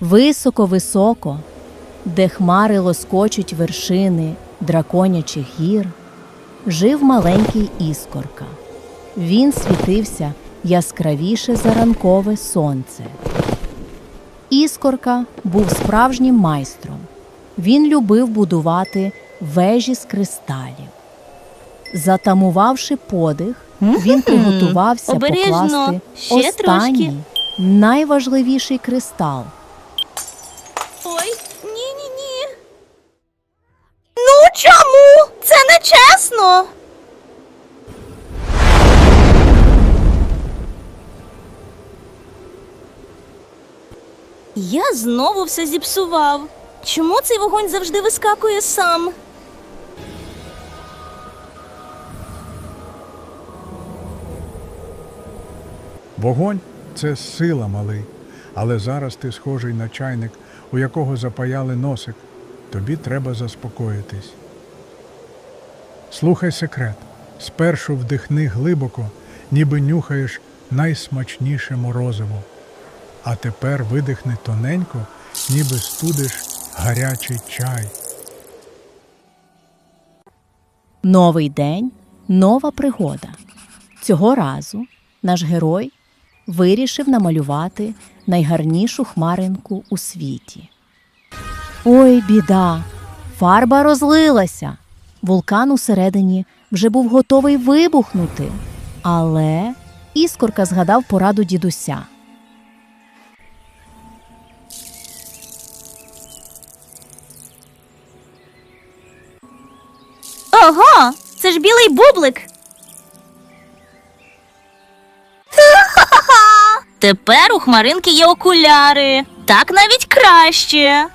Високо-високо, де хмари лоскочуть вершини драконячих гір, жив маленький іскорка. Він світився яскравіше за ранкове сонце. Іскорка був справжнім майстром. Він любив будувати вежі з кристалів. Затамувавши подих, він приготувався Обережно, покласти ще останній, трошки. найважливіший кристал. Ні, ні, ні. Ну чому? Це не чесно. Я знову все зіпсував. Чому цей вогонь завжди вискакує сам? Вогонь це сила малий, але зараз ти схожий на чайник, у якого запаяли носик. Тобі треба заспокоїтись. Слухай секрет. Спершу вдихни глибоко, ніби нюхаєш найсмачніше морозиво. А тепер видихни тоненько, ніби студиш гарячий чай. Новий день, нова пригода. Цього разу наш герой вирішив намалювати найгарнішу хмаринку у світі. Ой, біда! Фарба розлилася. Вулкан усередині вже був готовий вибухнути. Але іскорка згадав пораду дідуся. Ого, це ж білий бублик. Тепер у хмаринки є окуляри. Так навіть краще.